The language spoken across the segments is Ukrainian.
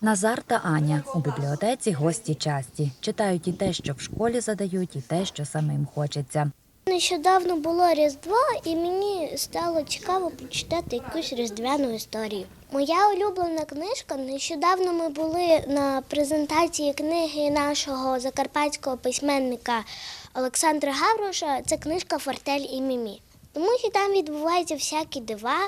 Назар та Аня у бібліотеці гості часті. Читають і те, що в школі задають, і те, що самим хочеться. Нещодавно було Різдво, і мені стало цікаво почитати якусь різдвяну історію. Моя улюблена книжка. Нещодавно ми були на презентації книги нашого закарпатського письменника Олександра Гавроша. Це книжка Фортель і Мімі. Тому що там відбуваються всякі дива,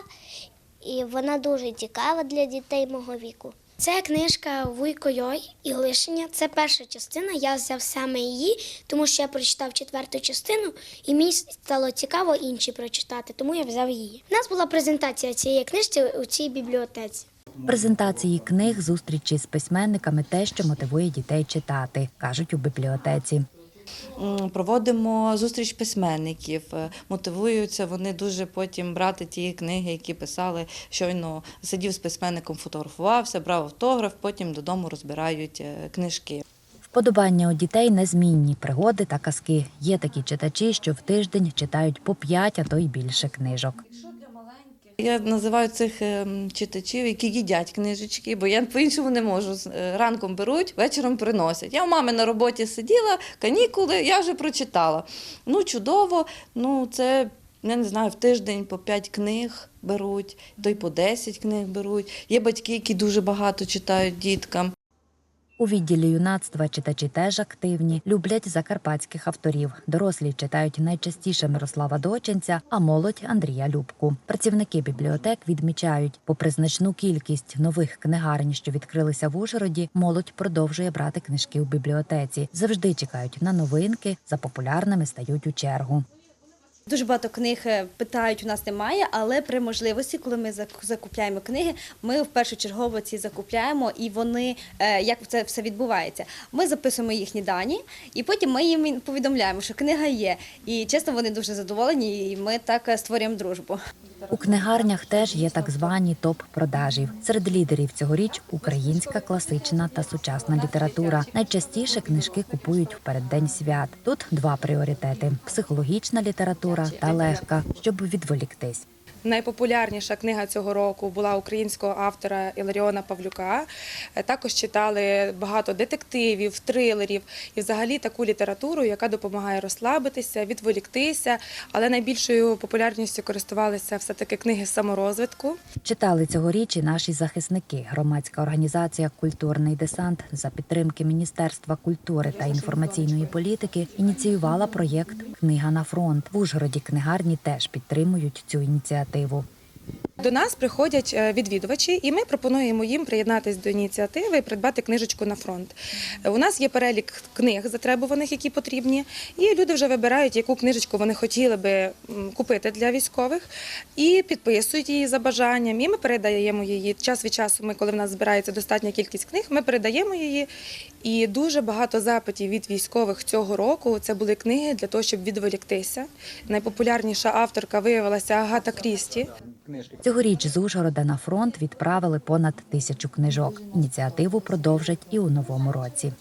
і вона дуже цікава для дітей мого віку. Це книжка Вуйко Йой і Лишення. Це перша частина. Я взяв саме її, тому що я прочитав четверту частину, і мені стало цікаво інші прочитати, тому я взяв її. У нас була презентація цієї книжки у цій бібліотеці. Презентації книг, зустрічі з письменниками те, що мотивує дітей читати, кажуть у бібліотеці. Проводимо зустріч письменників, е, мотивуються вони дуже потім брати ті книги, які писали. Щойно сидів з письменником, фотографувався, брав автограф, потім додому розбирають е, книжки. Вподобання у дітей незмінні пригоди та казки. Є такі читачі, що в тиждень читають по п'ять, а то й більше книжок. Я називаю цих е, читачів, які їдять книжечки, бо я по-іншому не можу. Е, Ранком беруть, вечором приносять. Я у мами на роботі сиділа, канікули, я вже прочитала. Ну, чудово, ну це. Я не знаю, в тиждень по 5 книг беруть, то й по 10 книг беруть. Є батьки, які дуже багато читають діткам. У відділі юнацтва читачі теж активні, люблять закарпатських авторів. Дорослі читають найчастіше Мирослава Доченця, а молодь Андрія Любку. Працівники бібліотек відмічають, попри значну кількість нових книгарень, що відкрилися в Ужгороді, молодь продовжує брати книжки у бібліотеці. Завжди чекають на новинки, за популярними стають у чергу. Дуже багато книг е, питають, у нас немає, але при можливості, коли ми закупляємо книги, ми в першу чергу ці закупляємо, і вони е, як це все відбувається. Ми записуємо їхні дані, і потім ми їм повідомляємо, що книга є. І чесно, вони дуже задоволені, і ми так е, створюємо дружбу. У книгарнях теж є так звані топ-продажів. Серед лідерів цьогоріч українська класична та сучасна література. Найчастіше книжки купують в переддень свят. Тут два пріоритети: психологічна література та легка, щоб відволіктись. Найпопулярніша книга цього року була українського автора Іларіона Павлюка. Е, Також читали багато детективів, трилерів і взагалі таку літературу, яка допомагає розслабитися, відволіктися. Але найбільшою популярністю користувалися все таки книги саморозвитку. Читали цьогоріч і наші захисники. Громадська організація Культурний десант за підтримки Міністерства культури та інформаційної політики ініціювала проєкт Книга на фронт. В Ужгороді книгарні теж підтримують цю ініціативу. they will До нас приходять е, відвідувачі, і ми пропонуємо їм приєднатися до ініціативи і придбати книжечку на фронт. Е, У нас є перелік книг затребуваних, які потрібні, і люди вже вибирають, яку книжечку вони хотіли би купити для військових, і підписують її за бажанням. І ми передаємо її. Час від часу, ми, коли в нас збирається достатня кількість книг, ми передаємо її. І дуже багато запитів від військових цього року. Це були книги для того, щоб відволіктися. Найпопулярніша авторка виявилася Агата Крісті. Цьогоріч з Ужгорода на фронт відправили понад тисячу книжок. Ініціативу продовжать і у новому році.